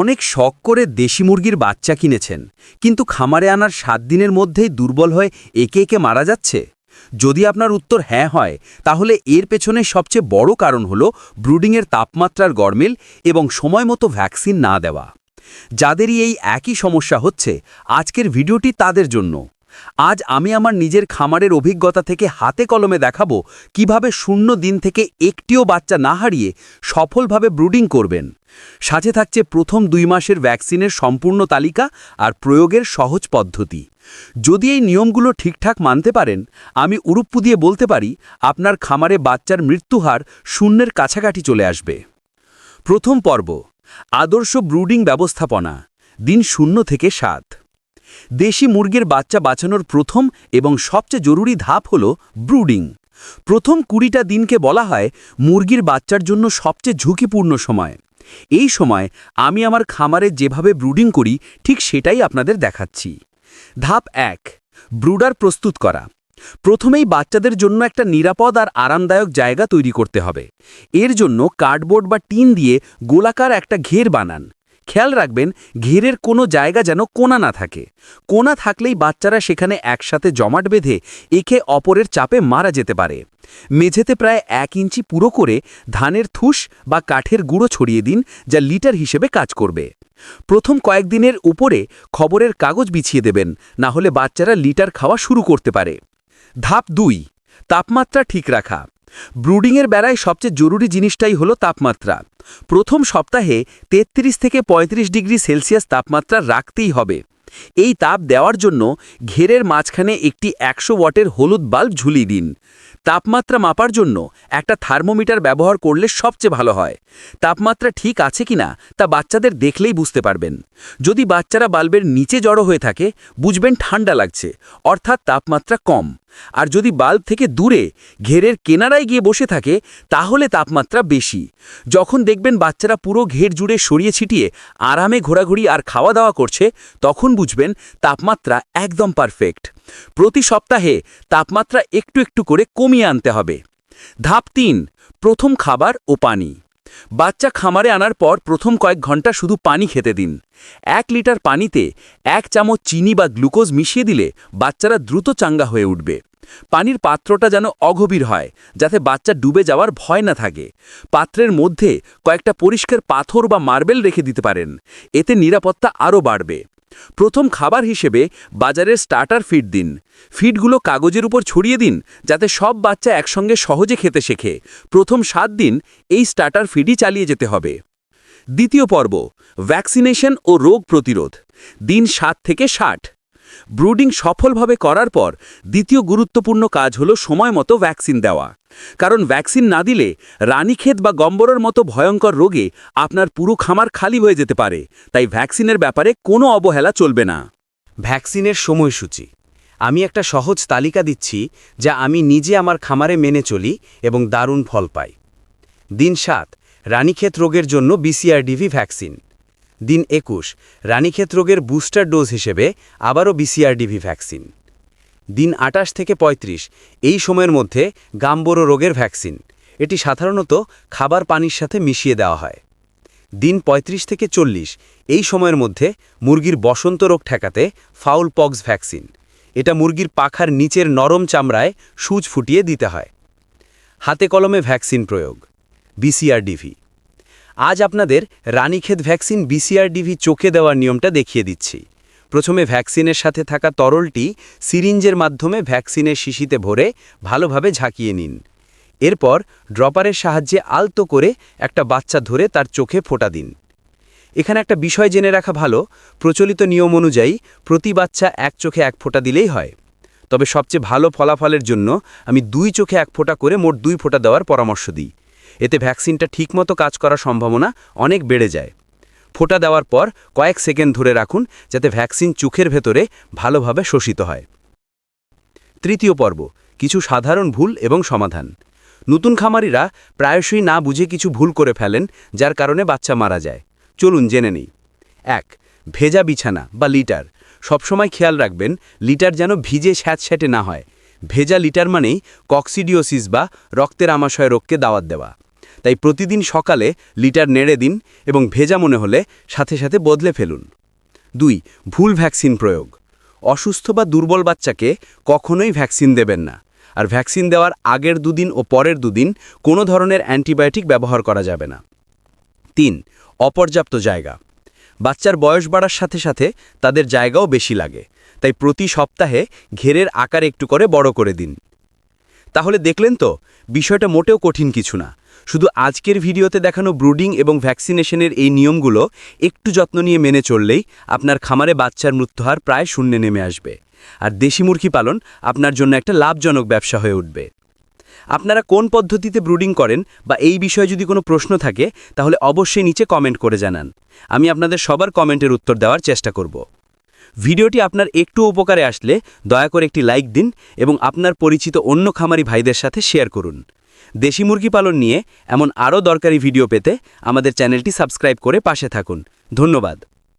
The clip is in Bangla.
অনেক শখ করে দেশি মুরগির বাচ্চা কিনেছেন, কিন্তু খামারে আনার সাত দিনের মধ্যেই দুর্বল হয়ে একে একে মারা যাচ্ছে। যদি আপনার উত্তর হ্যাঁ হয়, তাহলে এর পেছনে সবচেয়ে বড় কারণ হল ব্রুডিংয়ের তাপমাত্রার গরমিল এবং সময় মতো ভ্যাকসিন না দেওয়া। যাদেরই এই একই সমস্যা হচ্ছে, আজকের ভিডিওটি তাদের জন্য। আজ আমি আমার নিজের খামারের অভিজ্ঞতা থেকে হাতে কলমে দেখাবো কীভাবে শূন্য দিন থেকে একটিও বাচ্চা না হারিয়ে সফলভাবে ব্রুডিং করবেন। সাথে থাকছে প্রথম দুই মাসের ভ্যাকসিনের সম্পূর্ণ তালিকা আর প্রয়োগের সহজ পদ্ধতি। যদি এই নিয়মগুলো ঠিকঠাক মানতে পারেন, আমি উরুপ্পু দিয়ে বলতে পারি, আপনার খামারে বাচ্চার মৃত্যুহার শূন্যের কাছাকাছি চলে আসবে। প্রথম পর্ব, আদর্শ ব্রুডিং ব্যবস্থাপনা, দিন শূন্য থেকে সাত। দেশি মুরগির বাচ্চা বাঁচানোর প্রথম এবং সবচেয়ে জরুরি ধাপ হল ব্রুডিং। প্রথম কুড়িটা দিনকে বলা হয় মুরগির বাচ্চার জন্য সবচেয়ে ঝুঁকিপূর্ণ সময়। এই সময় আমি আমার খামারে যেভাবে ব্রুডিং করি, ঠিক সেটাই আপনাদের দেখাচ্ছি। ধাপ এক, ব্রুডার প্রস্তুত করা। প্রথমেই বাচ্চাদের জন্য একটা নিরাপদ আর আরামদায়ক জায়গা তৈরি করতে হবে। এর জন্য কার্ডবোর্ড বা টিন দিয়ে গোলাকার একটা ঘের বানান। খেয়াল রাখবেন, ঘেরের কোনো জায়গা যেন কোনা না থাকে। কোনা থাকলেই বাচ্চারা সেখানে একসাথে জমাট বেঁধে একে অপরের চাপে মারা যেতে পারে। মেঝেতে প্রায় এক ইঞ্চি পুরো করে ধানের থুস বা কাঠের গুঁড়ো ছড়িয়ে দিন, যা লিটার হিসেবে কাজ করবে। প্রথম কয়েকদিনের উপরে খবরের কাগজ বিছিয়ে দেবেন, না হলে বাচ্চারা লিটার খাওয়া শুরু করতে পারে। ধাপ দুই তাপমাত্রা ঠিক রাখা। ব্রুডিংয়ের বেড়ায় সবচেয়ে জরুরি জিনিসটাই হলো তাপমাত্রা। প্রথম সপ্তাহে ৩৩ থেকে ৩৫ ডিগ্রি সেলসিয়াস তাপমাত্রা রাখতেই হবে। এই তাপ দেওয়ার জন্য ঘেরের মাঝখানে একটি একশো ওয়াটের হলুদ বাল্ব ঝুলিয়ে দিন। তাপমাত্রা মাপার জন্য একটা থার্মোমিটার ব্যবহার করলে সবচেয়ে ভালো হয়। তাপমাত্রা ঠিক আছে কিনা তা বাচ্চাদের দেখলেই বুঝতে পারবেন। যদি বাচ্চারা বাল্বের নিচে জড়ো হয়ে থাকে, বুঝবেন ঠান্ডা লাগছে, অর্থাৎ তাপমাত্রা কম। আর যদি বাল্ব থেকে দূরে ঘেরের কেনারায় গিয়ে বসে থাকে, তাহলে তাপমাত্রা বেশি। যখন দেখবেন বাচ্চারা পুরো ঘের জুড়ে সরিয়ে ছিটিয়ে আরামে ঘোরাঘুরি আর খাওয়া দাওয়া করছে, তখন বুঝবেন, তাপমাত্রা একদম পারফেক্ট প্রতি সপ্তাহে তাপমাত্রা একটু একটু করে কমিয়ে আনতে হবে। ধাপ তিন, প্রথম খাবার ও পানি। বাচ্চা খামারে আনার পর প্রথম কয়েক ঘণ্টা শুধু পানি খেতে দিন। এক লিটার পানিতে এক চামচ চিনি বা গ্লুকোজ মিশিয়ে দিলে বাচ্চারা দ্রুত চাঙ্গা হয়ে উঠবে। পানির পাত্রটা যেন অগভীর হয়, যাতে বাচ্চা ডুবে যাওয়ার ভয় না থাকে। পাত্রের মধ্যে কয়েকটা পরিষ্কার পাথর বা মার্বেল রেখে দিতে পারেন। এতে নিরাপত্তা আরও বাড়বে। প্রথম খাবার হিসেবে বাজারের স্টার্টার ফিড দিন। ফিডগুলো কাগজের উপর ছড়িয়ে দিন, যাতে সব বাচ্চা একসঙ্গে সহজে খেতে শেখে। প্রথম সাত দিন এই স্টার্টার ফিডই চালিয়ে যেতে হবে। দ্বিতীয় পর্ব ভ্যাকসিনেশন ও রোগ প্রতিরোধ। দিন সাত থেকে ষাট। ব্রুডিং সফলভাবে করার পর দ্বিতীয় গুরুত্বপূর্ণ কাজ হলো সময় মতো ভ্যাকসিন দেওয়া। কারণ ভ্যাকসিন না দিলে রানীক্ষেত বা গম্বরের মতো ভয়ঙ্কর রোগে আপনার পুরো খামার খালি হয়ে যেতে পারে। তাই ভ্যাকসিনের ব্যাপারে কোনো অবহেলা চলবে না। ভ্যাকসিনের সময়সূচি। আমি একটা সহজ তালিকা দিচ্ছি যা আমি নিজে আমার খামারে মেনে চলি এবং দারুণ ফল পাই। দিন সাত, রানীক্ষেত রোগের জন্য বিসিআরডিভি ভ্যাকসিন দিন একুশ রানীক্ষেত রোগের বুস্টার ডোজ হিসেবে আবারও বিসিআরডিভি ভ্যাকসিন। দিন আটাশ থেকে ৩৫ এই সময়ের মধ্যে গাম্বরো রোগের ভ্যাকসিন। এটি সাধারণত খাবার পানির সাথে মিশিয়ে দেওয়া হয়। দিন ৩৫ থেকে চল্লিশ, এই সময়ের মধ্যে মুরগির বসন্ত রোগ ঠেকাতে ফাউল পক্স ভ্যাকসিন। এটা মুরগির পাখার নিচের নরম চামড়ায় সূচ ফুটিয়ে দিতে হয়। হাতে কলমে ভ্যাকসিন প্রয়োগ। বিসিআরডিভি আজ আপনাদের রানীক্ষেত ভ্যাকসিন বিসিআরডিভি চোখে দেওয়ার নিয়মটা দেখিয়ে দিচ্ছি। প্রথমে ভ্যাকসিনের সাথে থাকা তরলটি সিরিঞ্জের মাধ্যমে ভ্যাকসিনের শিশিতে ভরে ভালোভাবে ঝাঁকিয়ে নিন। এরপর ড্রপারের সাহায্যে আলতো করে একটা বাচ্চা ধরে তার চোখে ফোঁটা দিন। এখানে একটা বিষয় জেনে রাখা ভালো, প্রচলিত নিয়ম অনুযায়ী প্রতি বাচ্চা এক চোখে এক ফোঁটা দিলেই হয়। তবে সবচেয়ে ভালো ফলাফলের জন্য আমি দুই চোখে এক ফোঁটা করে মোট দুই ফোঁটা দেওয়ার পরামর্শ দিই। এতে ভ্যাকসিনটা ঠিকমতো কাজ করার সম্ভাবনা অনেক বেড়ে যায়। ফোটা দেওয়ার পর কয়েক সেকেন্ড ধরে রাখুন যাতে ভ্যাকসিন চোখের ভেতরে ভালোভাবে শোষিত হয়। তৃতীয় পর্ব, কিছু সাধারণ ভুল এবং সমাধান। নতুন খামারিরা প্রায়শই না বুঝে কিছু ভুল করে ফেলেন, যার কারণে বাচ্চা মারা যায়। চলুন জেনে নেই। এক, ভেজা বিছানা বা লিটার। সবসময় খেয়াল রাখবেন, লিটার যেন ভিজে স্যাঁতস্যাঁটে না হয়। ভেজা লিটার মানেই কক্সিডিওসিস বা রক্তের আমাশয় রোগকে দাওয়াত দেওয়া। তাই প্রতিদিন সকালে লিটার নেড়ে দিন এবং ভেজা মনে হলে সাথে সাথে বদলে ফেলুন। দুই, ভুল ভ্যাকসিন প্রয়োগ। অসুস্থ বা দুর্বল বাচ্চাকে কখনোই ভ্যাকসিন দেবেন না। আর ভ্যাকসিন দেওয়ার আগের দুদিন ও পরের দুদিন কোনো ধরনের অ্যান্টিবায়োটিক ব্যবহার করা যাবে না। তিন, অপর্যাপ্ত জায়গা। বাচ্চার বয়স বাড়ার সাথে সাথে তাদের জায়গাও বেশি লাগে, তাই প্রতি সপ্তাহে ঘেরের আকার একটু করে বড় করে দিন। তাহলে দেখলেন তো, বিষয়টা মোটেও কঠিন কিছু না। শুধু আজকের ভিডিওতে দেখানো ব্রুডিং এবং ভ্যাকসিনেশনের এই নিয়মগুলো একটু যত্ন নিয়ে মেনে চললেই আপনার খামারে বাচ্চার মৃত্যুহার প্রায় শূন্যে নেমে আসবে। আর দেশি মুরগি পালন আপনার জন্য একটা লাভজনক ব্যবসা হয়ে উঠবে। আপনারা কোন পদ্ধতিতে ব্রুডিং করেন বা এই বিষয়ে যদি কোনো প্রশ্ন থাকে, তাহলে অবশ্যই নিচে কমেন্ট করে জানান। আমি আপনাদের সবার কমেন্টের উত্তর দেওয়ার চেষ্টা করব। ভিডিওটি আপনার একটু উপকারে আসলে দয়া করে একটি লাইক দিন এবং আপনার পরিচিত অন্য খামারি ভাইদের সাথে শেয়ার করুন। দেশি মুরগি পালন নিয়ে এমন আরও দরকারি ভিডিও পেতে আমাদের চ্যানেলটি সাবস্ক্রাইব করে পাশে থাকুন। ধন্যবাদ।